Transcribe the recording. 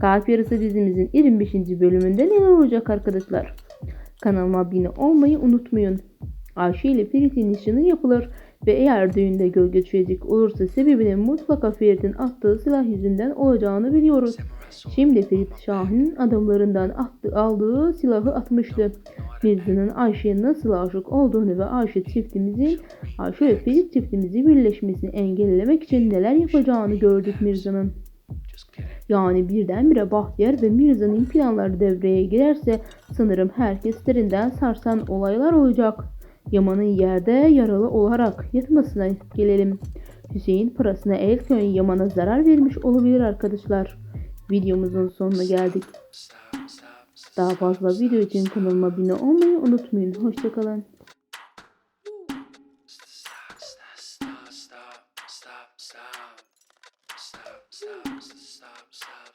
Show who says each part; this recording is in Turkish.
Speaker 1: Kalp Yarısı dizimizin 25. bölümünde neler olacak arkadaşlar? Kanalıma abone olmayı unutmayın. Ayşe ile Ferit'in nişanı yapılır ve eğer düğünde gölge düşecek olursa sebebinin mutlaka Ferit'in attığı silah yüzünden olacağını biliyoruz. Şimdi Ferit Şahin'in adamlarından attı, aldığı silahı atmıştı. Mirza'nın Ayşe'ye nasıl aşık olduğunu ve Ayşe çiftimizin Ayşe ve Ferit çiftimizi birleşmesini engellemek için neler yapacağını gördük Mirza'nın. Yani birdenbire Bahtiyar ve Mirza'nın planları devreye girerse sanırım herkes derinden sarsan olaylar olacak. Yaman'ın yerde yaralı olarak yatmasına gelelim. Hüseyin parasına el koyan Yaman'a zarar vermiş olabilir arkadaşlar. Videomuzun sonuna geldik. Daha fazla video için kanalıma abone olmayı unutmayın. Hoşçakalın.
Speaker 2: stop, stop, stop,